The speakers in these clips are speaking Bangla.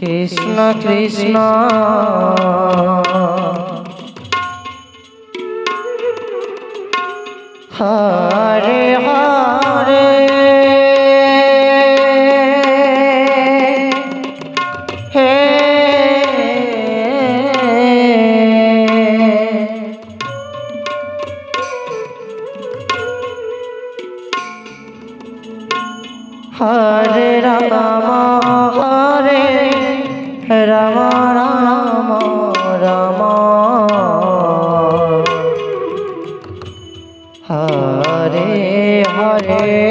কৃষ্ণ কৃষ্ণ হরে হরে। হে। হরে রাম। হরে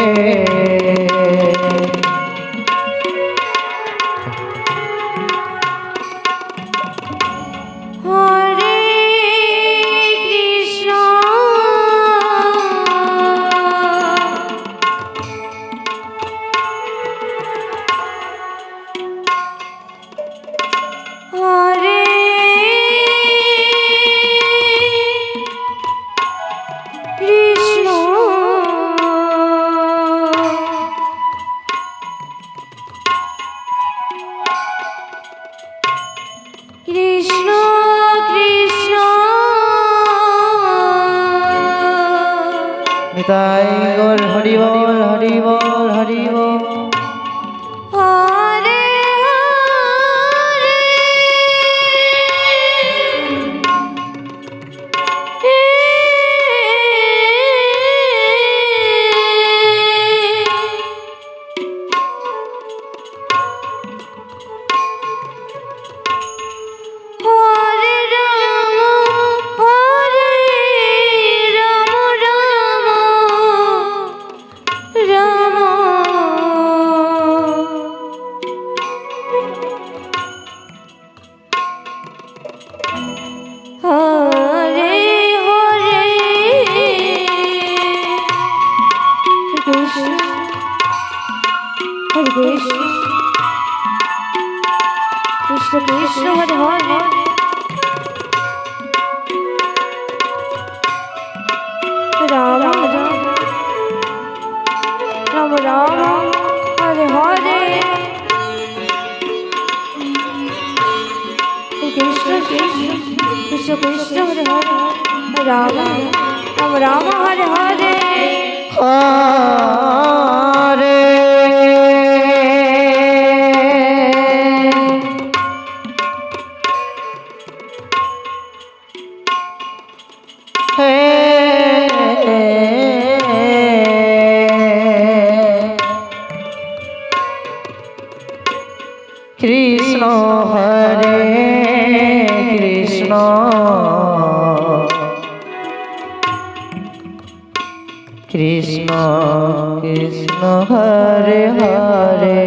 নিতাই গোল হরি বল হরি বল। রাম রাম রাম রাম হরে হরে কৃষ্ণ কৃষ্ণ কৃষ্ণ কৃষ্ণ হরে হরে রাম রাম রাম হরে হরে হরে কৃষ্ণ হরে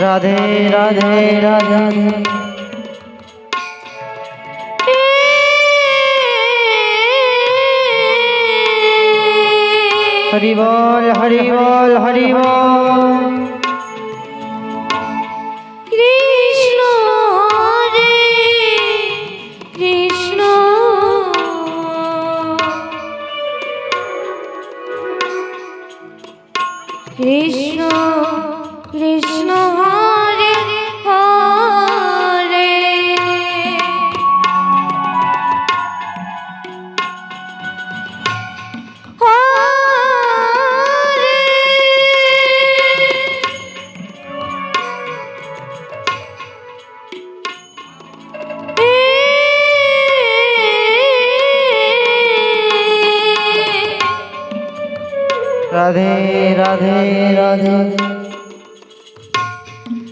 রাধে রাধে রাধে। হরি বল হরি বল হরি বল।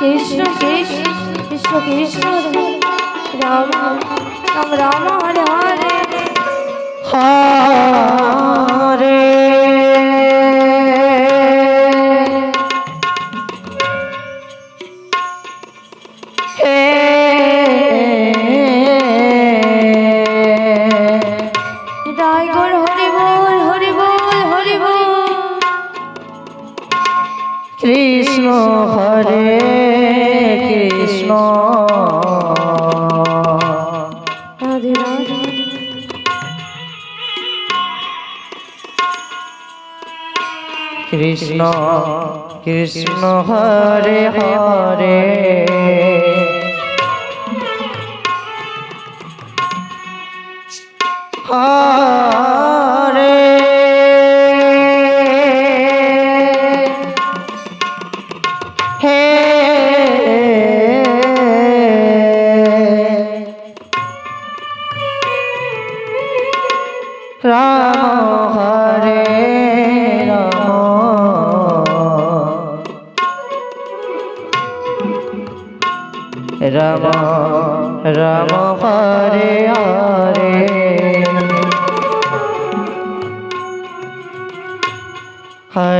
কৃষ্ণ কৃষ্ণ কৃষ্ণ কৃষ্ণ রাম রাম রাম হরে হরে। হরে কৃষ্ণ কৃষ্ণ হরে হরে।